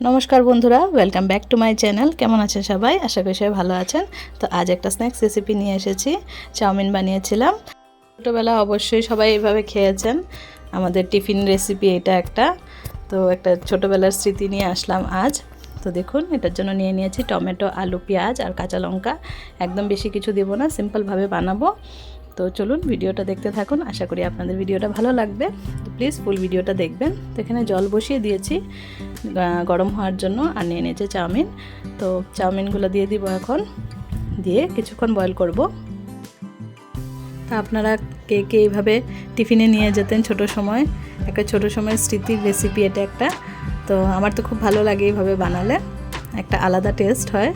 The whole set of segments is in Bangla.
নমস্কার বন্ধুরা welcome back to my channel কেমন আছেন সবাই? আশা করি সবাই ভালো আছেন। তো আজ একটা স্ন্যাক্স রেসিপি নিয়ে এসেছি, চাউমিন বানিয়েছিলাম। ছোটোবেলা অবশ্যই সবাই এইভাবে খেয়েছেন। আমাদের টিফিন রেসিপি এটা একটা। তো একটা ছোটোবেলার স্মৃতি নিয়ে আসলাম আজ। তো দেখুন, এটার জন্য নিয়ে নিয়েছি টমেটো, আলু, পেঁয়াজ আর কাঁচা লঙ্কা। একদম বেশি কিছু দেবো না সিম্পলভাবে বানাবো। তো চলুন, ভিডিওটা দেখতে থাকুন। আশা করি আপনাদের ভিডিওটা ভালো লাগবে। প্লিজ ফুল ভিডিওটা দেখবেন। তো এখানে জল বসিয়ে দিয়েছি গরম হওয়ার জন্য, আর নিয়ে নিয়েছে চাউমিন। তো চাউমিনগুলো দিয়ে দিব এখন, দিয়ে কিছুক্ষণ বয়েল করব। তা আপনারা কে কে এইভাবে টিফিনে নিয়ে যেতেন ছোট সময়, একটা ছোট সময়ের স্মৃতির রেসিপি এটা একটা। তো আমার তো খুব ভালো লাগে এইভাবে বানালে, একটা আলাদা টেস্ট হয়।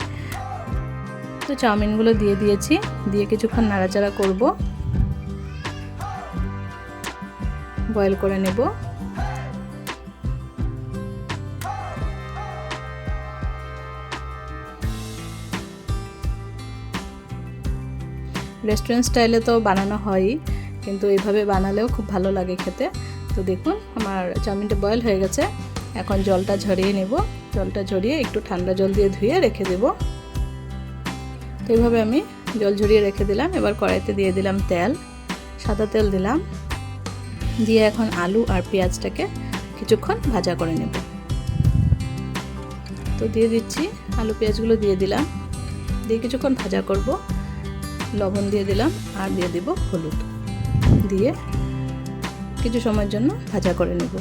তো চাউমিনগুলো দিয়ে দিয়েছি, দিয়ে কিছুক্ষণ নাড়াচাড়া করব। বয়েল করে নেব। রেস্টুরেন্ট স্টাইলে তো বানানো হয়ই কিন্তু এইভাবে বানালেও খুব ভালো লাগে খেতে। তো দেখুন, আমার চাউমিনটা বয়েল হয়ে গেছে। এখন জলটা ঝরিয়ে নেব। জলটা ঝরিয়ে একটু ঠান্ডা জল দিয়ে ধুয়ে রেখে দেব। তো এইভাবে আমি জল ঝরিয়ে রেখে দিলাম। এবার কড়াইতে দিয়ে দিলাম তেল। সাদা তেল দিলাম। দিয়ে এখন আলু আর পেঁয়াজটাকে কিছুক্ষণ ভাজা করে নেব। তো দিয়ে দিচ্ছি, আলু পেঁয়াজগুলো দিয়ে দিলাম। দিয়ে কিছুক্ষণ ভাজা করব, লবণ দিয়ে দিলাম আর দিয়ে দিব হলুদ। দিয়ে কিছু সময়ের জন্য ভাজা করে নেব।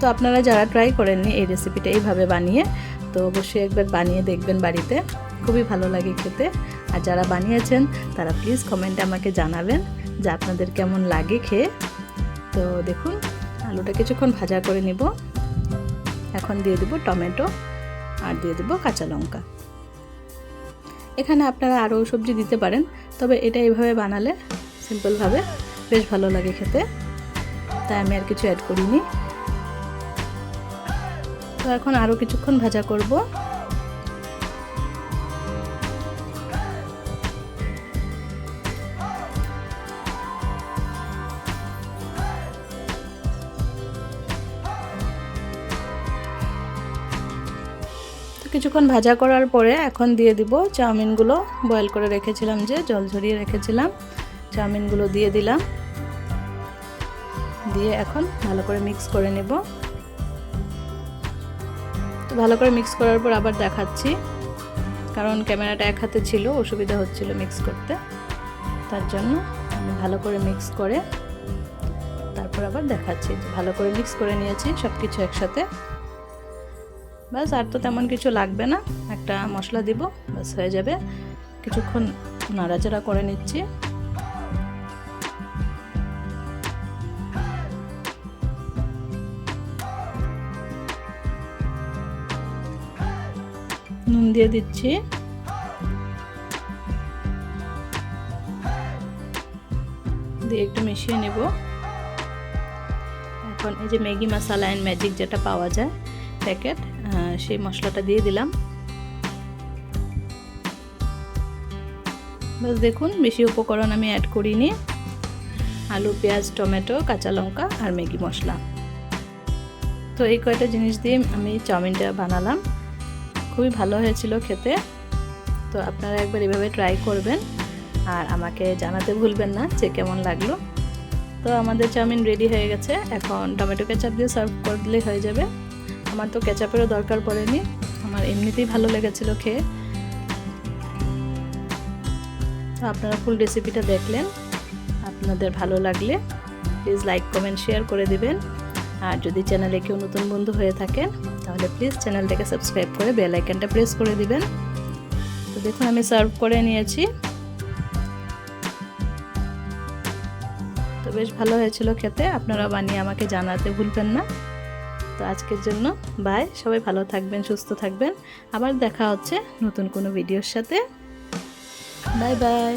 তো আপনারা যারা ট্রাই করেননি এই রেসিপিটা এইভাবে বানিয়ে, তো অবশ্যই একবার বানিয়ে দেখবেন বাড়িতে। খুবই ভালো লাগে খেতে। আর যারা বানিয়েছেন, তারা প্লিজ কমেন্টে আমাকে জানাবেন। যে আপনাদের কেমন লাগে খেয়ে। তো দেখুন, আলুটা কিছুক্ষণ ভাজা করে নিব। এখন দিয়ে দেবো টমেটো আর দিয়ে দেবো কাঁচা লঙ্কা। এখানে আপনারা আরও সবজি দিতে পারেন, তবে এটা এইভাবে বানালে সিম্পলভাবে বেশ ভালো লাগে খেতে। তাই আমি আর কিছু অ্যাড করিনি। তো এখন আরও কিছুক্ষণ ভাজা করব। কিছুক্ষণ ভাজা করার পরে এখন দিয়ে দিব চাউমিনগুলো। বয়েল করে রেখেছিলাম যে, জল ঝরিয়ে রেখেছিলাম। চাউমিনগুলো দিয়ে দিলাম। দিয়ে এখন ভালো করে মিক্স করে নেব। তো ভালো করে মিক্স করার পর আবার দেখাচ্ছি। কারণ ক্যামেরাটা এক হাতে ছিল, অসুবিধা হচ্ছিল মিক্স করতে। তার জন্য আমি ভালো করে মিক্স করে তারপর আবার দেখাচ্ছি। ভালো করে মিক্স করে নিয়েছি সব কিছু একসাথে। ব্যাস, আর তো তেমন কিছু লাগবে না। একটা মশলা দিব, ব্যাস, হয়ে যাবে। কিছুক্ষণ নাড়াচাড়া করে নিচ্ছি। নুন দিয়ে দিচ্ছি। দিয়ে একটু মিশিয়ে নেব। এখন এই যে ম্যাগি মশলা অ্যান্ড ম্যাজিক যেটা পাওয়া যায় প্যাকেট সেই মশলাটা দিয়ে দিলাম। বাস দেখুন, বেশি উপকরণ আমি অ্যাড করিনি। আলু, পেঁয়াজ, টমেটো, কাঁচা লঙ্কা আর ম্যাগি মশলা। তো এই কয়টা জিনিস দিয়ে আমি চাউমিনটা বানালাম। খুবই ভালো হয়েছিল খেতে। তো আপনারা একবার এভাবে ট্রাই করবেন। আর আমাকে জানাতে ভুলবেন না যে কেমন লাগল। তো আমাদের চাউমিন রেডি হয়ে গেছে। এখন টমেটো কেচাপ দিয়ে সার্ভ করলে হয়ে যাবে। আমার তো কেচাপেরও দরকার পড়েনি। আমার এমনিতেই ভালো লেগেছিল খেয়ে। তো আপনারা ফুল রেসিপিটা দেখলেন। আপনাদের ভালো লাগলে প্লিজ লাইক কমেন্ট শেয়ার করে দিবেন। আর যদি চ্যানেলে কেউ নতুন বন্ধু হয়ে থাকেন, তাহলে প্লিজ চ্যানেলটাকে সাবস্ক্রাইব করে বেল আইকনটা প্রেস করে দিবেন। তো দেখুন, আমি সার্ভ করে নিয়েছি। তো বেশ ভালো হয়েছিল খেতে। আপনারা বানিয়ে আমাকে জানাতে ভুলবেন না। তো আজকের জন্য বাই সবাই ভালো থাকবেন, সুস্থ থাকবেন। আবার দেখা হচ্ছে নতুন কোনো ভিডিওর সাথে। Bye bye